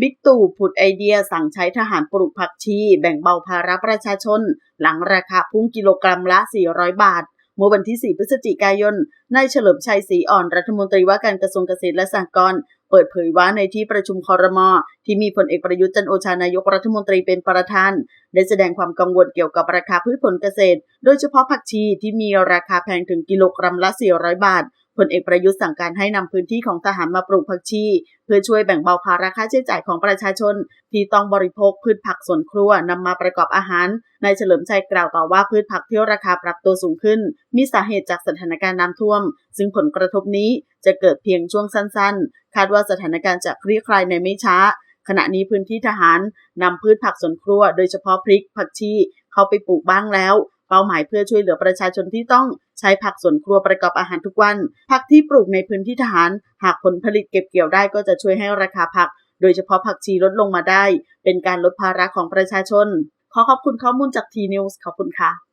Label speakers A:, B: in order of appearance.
A: บิ๊กตู่ผุดไอเดียสั่งใช้ทหารปลูกผักชี แบ่งเบาภาระประชาชน หลังราคาพุ่งกิโลกรัมละ 400 บาท เมื่อวันที่ 4 พฤศจิกายนนายเฉลิมชัยศรีอ่อนรัฐมนตรีว่าการกระทรวงเกษตรและสหกรณ์เปิดเผยว่าในที่ประชุมคอรมอที่มีพลเอกประยุทธ์จันโอชานายกรัฐมนตรีเป็นประธาน ได้แสดงความกังวลเกี่ยวกับราคาพืชผลเกษตร โดยเฉพาะผักชีที่มีราคาแพงถึงกิโลกรัมละ 400 บาท พลเอกประยุทธ์สั่งการให้นำพื้นที่ของทหารมาปลูกผักชี เพื่อช่วยแบ่งเบาภาระค่าใช้จ่ายของประชาชน ที่ต้องบริโภคพืชผักสวนครัวนำมาประกอบอาหารนายเฉลิมชัยกล่าวต่อว่าพืชผักที่ราคาปรับตัวสูงขึ้น มีสาเหตุจากสถานการณ์น้ำท่วม ซึ่งผลกระทบนี้จะเกิดเพียงช่วงสั้นๆ คาดว่าสถานการณ์จะคลี่คลายในไม่ช้า ขณะนี้พื้นที่ทหารนำพืชผักสวนครัว โดยเฉพาะพริกผักชีเข้าไปปลูกบ้างแล้ว เป้าหมายเพื่อช่วยเหลือประชาชนที่ต้องใช้ผักสวนครัวประกอบอาหารทุกวัน ผักที่ปลูกในพื้นที่ทหาร หากผลผลิตเก็บเกี่ยวได้ก็จะช่วยให้ราคาผัก โดยเฉพาะผักชีลดลงมาได้ เป็นการลดภาระของประชาชน ขอขอบคุณข้อมูลจากทีนิวส์ขอบคุณค่ะ